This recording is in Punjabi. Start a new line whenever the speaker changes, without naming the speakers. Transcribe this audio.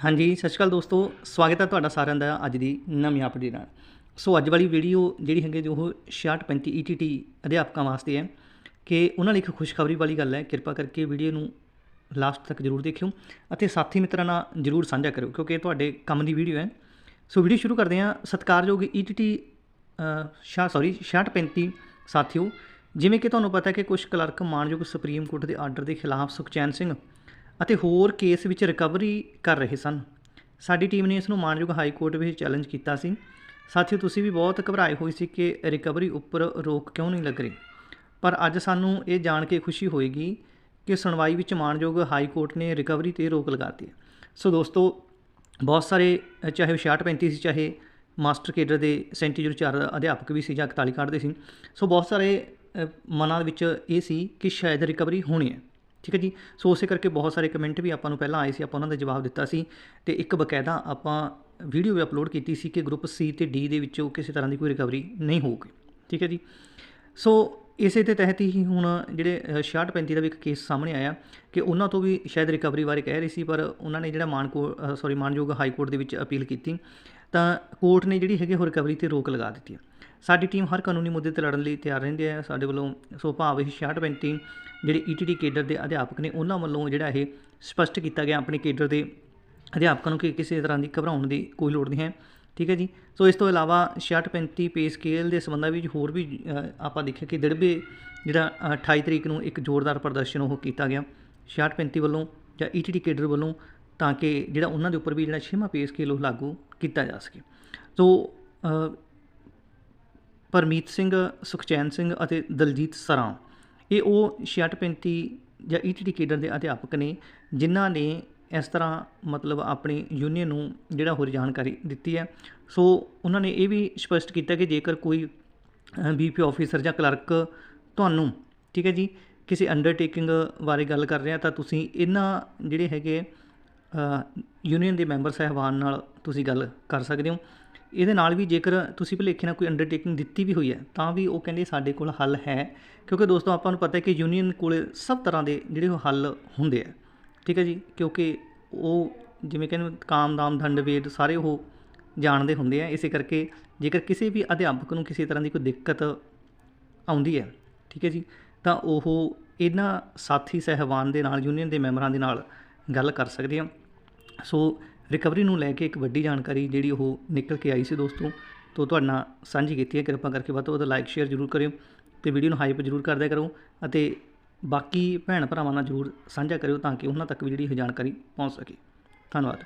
ਹਾਂਜੀ, ਸਤਿ ਸ਼੍ਰੀ ਅਕਾਲ ਦੋਸਤੋ। ਸਵਾਗਤ ਹੈ ਤੁਹਾਡਾ ਸਾਰਿਆਂ ਦਾ ਅੱਜ ਦੀ ਨਵੀਂ ਅਪਡੇਟ ਨਾਲ। ਸੋ ਅੱਜ ਵਾਲੀ ਵੀਡੀਓ ਜਿਹੜੀ ਹੈਗੀ ਜੋ ਉਹ 6635 ETT ਅਧਿਆਪਕਾਂ ਵਾਸਤੇ ਹੈ ਕਿ ਉਹਨਾਂ ਲਈ ਇੱਕ ਖੁਸ਼ਖਬਰੀ ਵਾਲੀ ਗੱਲ ਹੈ। ਕਿਰਪਾ ਕਰਕੇ ਵੀਡੀਓ ਨੂੰ ਲਾਸਟ ਤੱਕ ਜਰੂਰ ਦੇਖਿਓ ਅਤੇ ਸਾਥੀ ਮਿੱਤਰਾਂ ਨਾਲ ਜਰੂਰ ਸਾਂਝਾ ਕਰਿਓ ਕਿਉਂਕਿ ਇਹ ਤੁਹਾਡੇ ਕੰਮ ਦੀ ਵੀਡੀਓ ਹੈ। ਸੋ ਵੀਡੀਓ ਸ਼ੁਰੂ ਕਰਦੇ ਹਾਂ। ਸਤਿਕਾਰਯੋਗ ETT ਸ਼ਾ ਸੌਰੀ 6635 ਸਾਥੀਓ, ਜਿਵੇਂ ਕਿ ਤੁਹਾਨੂੰ ਪਤਾ ਹੈ ਕਿ ਕੁਝ ਕਲਰਕ ਮਾਨਯੋਗ ਸੁਪਰੀਮ ਕੋਰਟ ਦੇ ਆਰਡਰ ਦੇ ਖਿਲਾਫ ਸੁਖਚੈਨ ਸਿੰਘ ਅਤੇ ਹੋਰ ਕੇਸ ਵਿੱਚ ਰਿਕਵਰੀ ਕਰ ਰਹੇ ਸਨ। ਸਾਡੀ ਟੀਮ ਨੇ ਇਸ ਨੂੰ ਮਾਨਯੋਗ ਹਾਈ ਕੋਰਟ ਵਿੱਚ ਚੈਲੰਜ ਕੀਤਾ ਸੀ। ਸਾਥੀਓ, ਤੁਸੀਂ ਵੀ ਬਹੁਤ ਘਬਰਾਏ ਹੋਏ ਸੀ ਕਿ ਰਿਕਵਰੀ ਉੱਪਰ ਰੋਕ ਕਿਉਂ ਨਹੀਂ ਲੱਗ ਰਹੀ। ਪਰ ਅੱਜ ਸਾਨੂੰ ਇਹ ਜਾਣ ਕੇ ਖੁਸ਼ੀ ਹੋਏਗੀ ਕਿ ਸੁਣਵਾਈ ਵਿੱਚ ਮਾਨਯੋਗ ਹਾਈ ਕੋਰਟ ਨੇ ਰਿਕਵਰੀ ਤੇ ਰੋਕ ਲਗਾਤੀ ਹੈ। ਸੋ ਦੋਸਤੋ, ਬਹੁਤ ਸਾਰੇ, ਚਾਹੇ ਉਹ 6635 ਸੀ, ਚਾਹੇ ਮਾਸਟਰ ਕੇਡਰ ਦੇ 3704 ਅਧਿਆਪਕ ਵੀ ਸੀ ਜਾਂ 41 ਕਾਰਡ ਦੇ ਸੀ। ਸੋ ਬਹੁਤ ਸਾਰੇ ਮਨਾਂ ਵਿੱਚ ਇਹ ਸੀ ਕਿ ਸ਼ਾਇਦ ਰਿਕਵਰੀ ਹੋਣੀ ਹੈ। ਠੀਕ ਹੈ ਜੀ? ਸੋ ਉਸੇ ਕਰਕੇ ਬਹੁਤ ਸਾਰੇ ਕਮੈਂਟ ਵੀ ਆਪਾਂ ਨੂੰ ਪਹਿਲਾਂ ਆਏ ਸੀ, ਆਪਾਂ ਉਹਨਾਂ ਦਾ ਜਵਾਬ ਦਿੱਤਾ ਸੀ ਤੇ ਇੱਕ ਬਕਾਇਦਾ ਆਪਾਂ ਵੀਡੀਓ ਵੀ ਅਪਲੋਡ ਕੀਤੀ ਸੀ ਕਿ ਗਰੁੱਪ ਸੀ ਤੇ ਡੀ ਦੇ ਵਿੱਚੋਂ ਕਿਸੇ ਤਰ੍ਹਾਂ ਦੀ ਕੋਈ ਰਿਕਵਰੀ ਨਹੀਂ ਹੋਊਗੀ। ਠੀਕ ਹੈ ਜੀ? ਸੋ ਇਸੇ ਦੇ ਤਹਿਤ ਹੀ ਹੁਣ ਜਿਹੜੇ ਅ, 6635 ਦਾ ਵੀ ਇੱਕ ਕੇਸ ਸਾਹਮਣੇ ਆਇਆ ਕਿ ਉਹਨਾਂ ਤੋਂ ਵੀ ਸ਼ਾਇਦ ਰਿਕਵਰੀ ਬਾਰੇ ਕਹਿ ਰਹੀ ਸੀ ਪਰ ਉਹਨਾਂ ਨੇ ਜਿਹੜਾ ਮਾਨਕੋ ਸੌਰੀ ਮਾਨਯੋਗ ਹਾਈ ਕੋਰਟ ਦੇ ਵਿੱਚ ਅਪੀਲ ਕੀਤੀ ਤਾਂ ਕੋਰਟ ਨੇ ਜਿਹੜੀ ਹੈਗੀ ਉਹ ਰਿਕਵਰੀ ਤੇ ਰੋਕ ਲਗਾ ਦਿੱਤੀ ਹੈ ਸਾਡੀ ਟੀਮ ਹਰ ਕਾਨੂੰਨੀ ਮੁੱਦੇ ਤੇ ਲੜਨ ਲਈ ਤਿਆਰ ਰਹਿੰਦੀ ਹੈ। ਸਾਡੇ ਵੱਲੋਂ ਸੋ ਭਾਵ ਇਹ 6635 ਜਿਹੜੇ ਈਟੀਟੀ ਕੇਡਰ ਦੇ ਅਧਿਆਪਕ ਨੇ ਉਹਨਾਂ ਵੱਲੋਂ ਜਿਹੜਾ ਇਹ ਸਪਸ਼ਟ ਕੀਤਾ ਗਿਆ ਆਪਣੇ ਕੇਡਰ ਦੇ ਅਧਿਆਪਕਾਂ ਨੂੰ ਕਿ ਕਿਸੇ ਤਰ੍ਹਾਂ ਦੀ ਘਬਰਾਉਣ ਦੀ ਕੋਈ ਲੋੜ ਨਹੀਂ ਹੈ। ਠੀਕ ਹੈ ਜੀ। ਸੋ ਇਸ ਤੋਂ ਇਲਾਵਾ 6635 ਪੇ ਸਕੇਲ ਦੇ ਸੰਬੰਧਾਂ ਵਿੱਚ ਹੋਰ ਵੀ ਆਪਾਂ ਦੇਖਿਆ ਕਿ ਦਿੜਬੇ ਜਿਹੜਾ ਅ, 28 ਤਰੀਕ ਨੂੰ ਇੱਕ ਜ਼ੋਰਦਾਰ ਪ੍ਰਦਰਸ਼ਨ ਉਹ ਕੀਤਾ ਗਿਆ। 6635 ਵੱਲੋਂ ਜਾਂ ਈਟੀਟੀ ਕੇਡਰ ਵੱਲੋਂ ਤਾਂ ਕਿ ਜਿਹੜਾ ਉਹਨਾਂ ਦੇ ਉੱਪਰ ਵੀ ਜਿਹੜਾ ਛੇਵਾਂ ਪੇ ਸਕੇਲ ਉਹ ਲਾਗੂ ਕੀਤਾ ਜਾ ਸਕੇ। ਸੋ ਪਰਮੀਤ ਸਿੰਘ ਸੁਖਚੈਨ ਸਿੰਘ ਅਤੇ ਦਲਜੀਤ ਸਰਾਂ ਇਹ ਉਹ 6635 ਜਾਂ ਈਟੀਟੀ ਕੇਡਰ ਦੇ ਅਧਿਆਪਕ ਨੇ ਜਿਨ੍ਹਾਂ ਨੇ ਇਸ ਤਰ੍ਹਾਂ ਮਤਲਬ ਆਪਣੀ ਯੂਨੀਅਨ ਨੂੰ ਜਿਹੜਾ ਹੋਰ ਜਾਣਕਾਰੀ ਦਿੱਤੀ ਹੈ। ਸੋ ਉਹਨਾਂ ਨੇ ਇਹ ਵੀ ਸਪਸ਼ਟ ਕੀਤਾ ਕਿ ਜੇਕਰ ਕੋਈ ਬੀਪੀ ਆਫੀਸਰ ਜਾਂ ਕਲਰਕ ਤੁਹਾਨੂੰ, ਠੀਕ ਹੈ ਜੀ, ਕਿਸੇ ਅੰਡਰਟੇਕਿੰਗ ਬਾਰੇ ਗੱਲ ਕਰ ਰਿਹਾ ਤਾਂ ਤੁਸੀਂ ਇਹਨਾਂ ਜਿਹੜੇ ਹੈਗੇ ਯੂਨੀਅਨ ਦੇ ਮੈਂਬਰ ਸਹਿਬਾਨ ਨਾਲ ਤੁਸੀਂ ਗੱਲ ਕਰ ਸਕਦੇ ਹੋ। ਇਹਦੇ ਨਾਲ ਵੀ ਜੇਕਰ ਤੁਸੀਂ ਭੁਲੇਖੇ ਨਾਲ ਕੋਈ ਅੰਡਰਟੇਕਿੰਗ ਦਿੱਤੀ ਵੀ ਹੋਈ ਹੈ, ਤਾਂ ਵੀ ਉਹ ਕਹਿੰਦੇ ਸਾਡੇ ਕੋਲ ਹੱਲ ਹੈ। ਕਿਉਂਕਿ ਦੋਸਤੋ ਆਪਾਂ ਨੂੰ ਪਤਾ ਹੈ ਕਿ ਯੂਨੀਅਨ ਕੋਲ ਸਭ ਤਰ੍ਹਾਂ ਦੇ ਜਿਹੜੇ ਉਹ ਹੱਲ ਹੁੰਦੇ ਆ। ਠੀਕ ਹੈ ਜੀ, ਕਿਉਂਕਿ ਉਹ ਜਿਵੇਂ ਕਹਿੰਦੇ ਕਾਮ, ਦਾਮ, ਦੰਡ, ਵੇਦ ਸਾਰੇ ਉਹ ਜਾਣਦੇ ਹੁੰਦੇ ਆ, ਇਸੇ ਕਰਕੇ ਜੇਕਰ ਕਿਸੇ ਵੀ ਅਧਿਆਪਕ ਨੂੰ ਕਿਸੇ ਤਰ੍ਹਾਂ ਦੀ ਕੋਈ ਦਿੱਕਤ ਆਉਂਦੀ ਹੈ, ਠੀਕ ਹੈ ਜੀ, ਤਾਂ ਉਹ ਇਹਨਾਂ ਸਾਥੀ ਸਹਿਬਾਨ ਦੇ ਨਾਲ ਯੂਨੀਅਨ ਦੇ ਮੈਂਬਰਾਂ ਦੇ ਨਾਲ ਗੱਲ ਕਰ ਸਕਦੇ ਆ। ਸੋ ਰਿਕਵਰੀ ਨੂੰ ਲੈ ਕੇ ਇੱਕ ਵੱਡੀ ਜਾਣਕਾਰੀ ਜਿਹੜੀ ਉਹ ਨਿਕਲ ਕੇ ਆਈ ਸੀ ਦੋਸਤੋ, ਤੋਂ ਤੁਹਾਡੇ ਨਾਲ ਸਾਂਝੀ ਕੀਤੀ ਹੈ, ਕਿਰਪਾ ਕਰਕੇ ਵੱਧ ਤੋਂ ਵੱਧ ਲਾਈਕ ਸ਼ੇਅਰ ਜ਼ਰੂਰ ਕਰਿਓ ਤੇ ਵੀਡੀਓ ਨੂੰ ਹਾਈਪ ਜ਼ਰੂਰ ਕਰਦਿਆ ਕਰੋ ਅਤੇ ਬਾਕੀ ਭੈਣ ਭਰਾਵਾਂ ਨਾਲ ਜ਼ਰੂਰ ਸਾਂਝਾ ਕਰਿਓ ਤਾਂ ਕਿ ਉਹਨਾਂ ਤੱਕ ਵੀ ਜਿਹੜੀ ਇਹ ਜਾਣਕਾਰੀ ਪਹੁੰਚ ਸਕੇ। ਧੰਨਵਾਦ।